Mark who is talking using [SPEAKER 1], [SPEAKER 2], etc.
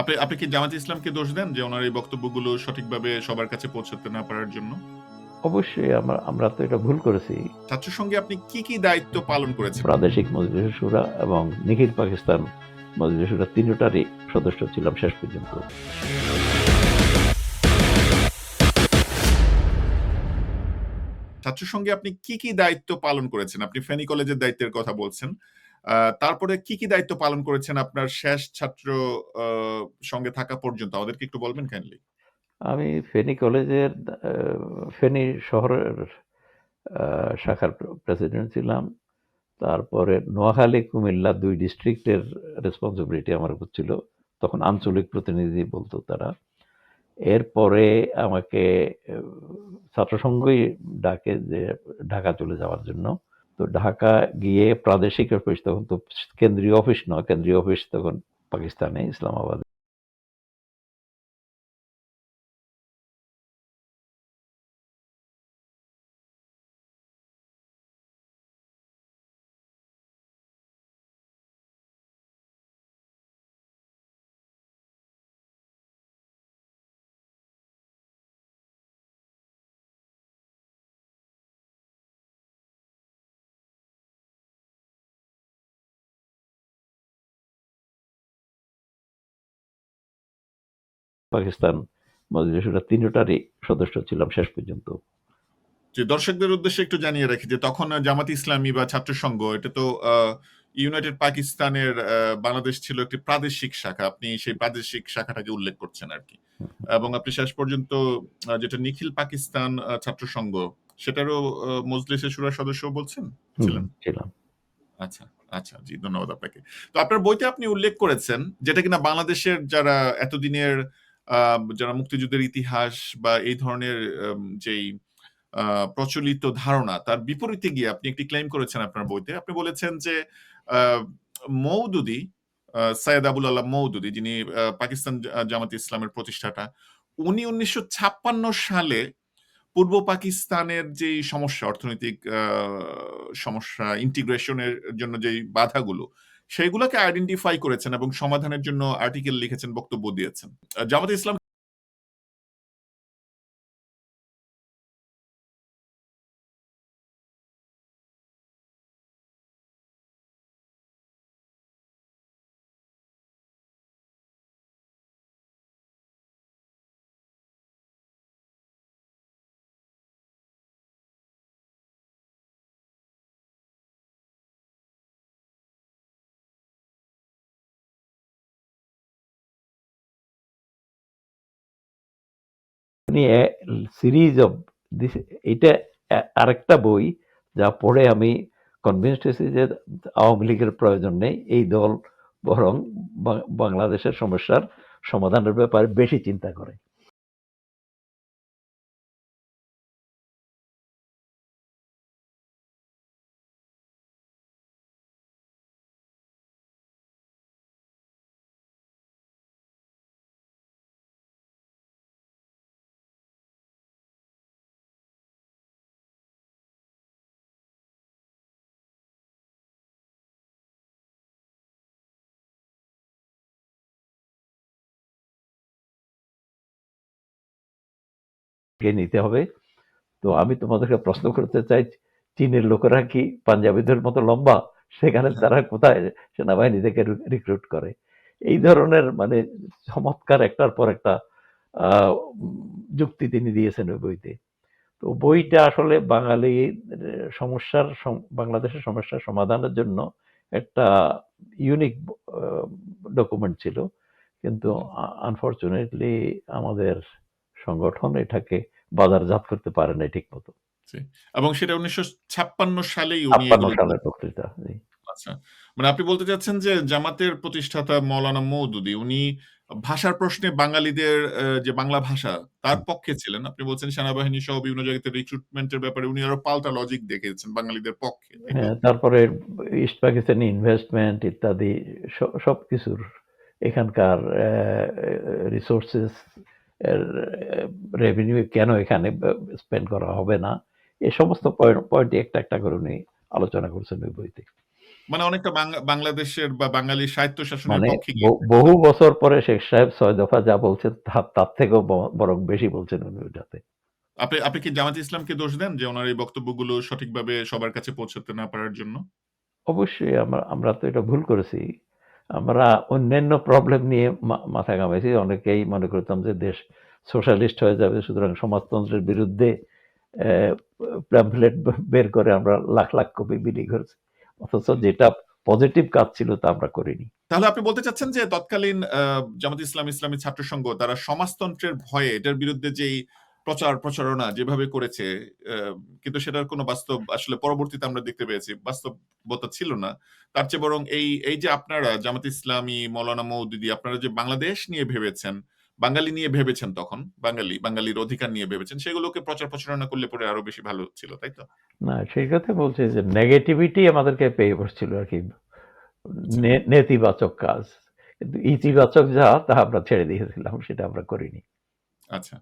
[SPEAKER 1] আপনি আপনি কি জামাত ইসলামকে দোষ দেন যে ওনার এই বক্তব্যগুলো সঠিকভাবে সবার কাছে পৌঁছাতে না পারার জন্য?
[SPEAKER 2] অবশ্যই আমরা আমরা তো এটা ভুল করেছি।
[SPEAKER 1] ছাত্র সঙ্গে আপনি কি কি দায়িত্ব পালন করেছেন?
[SPEAKER 2] প্রাদেশিক মজলিস সুরা এবং নিখিল পাকিস্তান মজলিস সুরা তিনটারই সদস্য ছিলাম শেষ পর্যন্ত।
[SPEAKER 1] ছাত্র সঙ্গে আপনি কি কি দায়িত্ব পালন করেছেন? আপনি ফেনী কলেজের দায়িত্বের কথা বলছেন। তারপরে কি কি দায়িত্ব পালন করেছেন আপনার শেষ ছাত্র সঙ্গে থাকা পর্যন্ত? আমাদেরকে একটু বলবেন কাইন্ডলি
[SPEAKER 2] আমি ফেনী কলেজের ফেনী শহরের শাখার প্রেসিডেন্ট ছিলাম। তারপরে নোয়াখালী, কুমিল্লা দুই ডিস্ট্রিক্টের রেসপন্সিবিলিটি আমার উপর ছিল। তখন আঞ্চলিক প্রতিনিধি বলতো তারা। এরপরে আমাকে ছাত্রসংঘই ডাকে যে ঢাকা চলে যাওয়ার জন্য। তো ঢাকা গিয়ে প্রাদেশিক অফিস তখন তো কেন্দ্রীয় অফিস নয়, কেন্দ্রীয় অফিস তখন পাকিস্তানে, ইসলামাবাদে। পাকিস্তান মজলিসুরা তিনটারই সদস্য ছিলাম শেষ পর্যন্ত।
[SPEAKER 1] যে দর্শকদের উদ্দেশ্যে একটু জানিয়ে রাখি যে তখন জামাত ইসলামী বা ছাত্র সংঘ এটা তো ইউনাইটেড পাকিস্তানের বাংলাদেশ ছিল একটি প্রাদেশিক শাখা। আপনি সেই প্রাদেশিক শাখাটাকে উল্লেখ করছেন আর কি। এবং আপনি শেষ পর্যন্ত যেটা নিখিল পাকিস্তান ছাত্র সংঘ সেটারও আহ, মজলিসের সুরার সদস্য বলছেন? ছিলেন?
[SPEAKER 2] ছিলাম।
[SPEAKER 1] আচ্ছা আচ্ছা জি ধন্যবাদ আপনাকে। তো আপনার বইতে আপনি উল্লেখ করেছেন যেটা কিনা বাংলাদেশের যারা এতদিনের আহ, যারা মুক্তিযুদ্ধের ইতিহাস বা এই ধরনের যেই প্রচলিত ধারণা, তার বিপরীতে গিয়ে আপনি একটি ক্লেম করেছেন আপনার বইতে। আপনি বলেছেন যে মৌদুদি সৈয়দ আবুল আল্লাহ মৌদুদি যিনি পাকিস্তান জামাত ইসলামের প্রতিষ্ঠাতা, উনি উনিশশো ছাপ্পান্ন সালে পূর্ব পাকিস্তানের যে সমস্যা, অর্থনৈতিক সমস্যা ইন্টিগ্রেশনের জন্য যে বাধাগুলো সেইগুলোকে আইডেন্টিফাই করেছেন এবং সমাধানের জন্য আর্টিকেল লিখেছেন বক্তব্য দিয়েছেন। জামাতে ইসলাম
[SPEAKER 2] উনি সিরিজ অফ দিস এটা আরেকটা বই, যা পড়ে আমি কনভিন্সড হয়েছি যে আওয়ামী লীগের প্রয়োজন নেই, এই দল বরং বাংলাদেশের সমস্যার সমাধানের ব্যাপারে বেশি চিন্তা করে। কে নিতে হবে। তো আমি তোমাদেরকে প্রশ্ন করতে চাই, চীনের লোকেরা কি পাঞ্জাবিদের মতো লম্বা? সেখানে তারা কোথায় সেনাবাহিনী থেকে রিক্রুট করে? এই ধরনের মানে চমৎকার একটার পর একটা যুক্তি তিনি দিয়েছেন ওই বইতে। তো বইটা আসলে বাঙালি সমস্যার বাংলাদেশের সমস্যার সমাধানের জন্য একটা ইউনিক ডকুমেন্ট ছিল। কিন্তু আনফর্চুনেটলি আমাদের সংগঠন এটাকে বাজারজাত করতে পারে না ঠিক মতো
[SPEAKER 1] এবং সেটা উনিশশো ছাপ্পান্ন সালেই উনি
[SPEAKER 2] সালের বক্তৃতা
[SPEAKER 1] আচ্ছা মানে আপনি বলতে চাচ্ছেন যে জামাতের প্রতিষ্ঠাতা মৌলানা মৌদুদি উনি ভাষার প্রশ্নে বাঙালিদের যে বাংলা ভাষা তার পক্ষে ছিলেন। আপনি বলছেন সেনাবাহিনী সহ বিভিন্ন জায়গাতে রিক্রুটমেন্টের ব্যাপারে উনি আরও পাল্টা লজিক দেখেছেন বাঙালিদের পক্ষে
[SPEAKER 2] হ্যাঁ তারপরে ইস্ট পাকিস্তানি ইনভেস্টমেন্ট ইত্যাদি স- সবকিছুর এখানকার রিসোর্সেস এর রেভিনিউ কেন এখানে স্পেন্ড করা হবে না? এই সমস্ত পয়েন্ট একটা একটা করে উনি আলোচনা করছেন ওই বইতে।
[SPEAKER 1] মানে অনেকটা বাংলাদেশের বা বাঙালি স্বায়ত্তশাসনের
[SPEAKER 2] মানে
[SPEAKER 1] পক্ষে
[SPEAKER 2] বহু বছর পরে শেখ সাহেব ছয় দফা যা বলছেন তার থেকেও বরং বেশি বলছেন উনি ওটাতে
[SPEAKER 1] আপনি আপনি কি জামাত ইসলামকে দোষ দেন যে ওনার এই বক্তব্যগুলো সঠিকভাবে সবার কাছে পৌঁছাতে না পারার জন্য?
[SPEAKER 2] অবশ্যই আমরা আমরা তো এটা ভুল করেছি। আমরা অন্যান্য প্রবলেম নিয়ে মাথা ঘামাইছি। অনেকেই মনে করতাম যে দেশ সোশ্যালিস্ট হয়ে যাবে, সুতরাং সমাজতন্ত্রের বিরুদ্ধে প্যাম্পলেট বের করে আমরা লাখ লাখ কপি বিলি করেছি। অথচ যেটা পজিটিভ কাজ ছিল তা আমরা করিনি।
[SPEAKER 1] তাহলে আপনি বলতে চাচ্ছেন যে তৎকালীন জামাত ইসলাম ইসলামী ছাত্র সংঘ তারা সমাজতন্ত্রের ভয়ে এটার বিরুদ্ধে যেই প্রচার প্রচারণা যেভাবে করেছে কিন্তু সেটার কোনো বাস্তব আসলে পরবর্তীতে আমরা দেখতে পেয়েছি বাস্তবতা ছিল না। তার চেয়ে বরং এই এই যে আপনারা জামাত ইসলামী মৌলানা মৌদুদি আপনারা যে বাংলাদেশ নিয়ে ভেবেছেন বাঙালি নিয়ে ভেবেছেন তখন বাঙালি বাঙালির অধিকার নিয়ে ভেবেছেন সেগুলোকে প্রচার প্রচারণা করলে পরে আরও বেশি ভালো ছিল তাই তো?
[SPEAKER 2] না সেই কথা বলছি যে নেগেটিভিটি আমাদেরকে পেয়ে বসছিল আর কি নেতিবাচক কাজ। কিন্তু ইতিবাচক যা তা আমরা ছেড়ে দিয়েছিলাম সেটা আমরা করিনি।
[SPEAKER 1] আচ্ছা।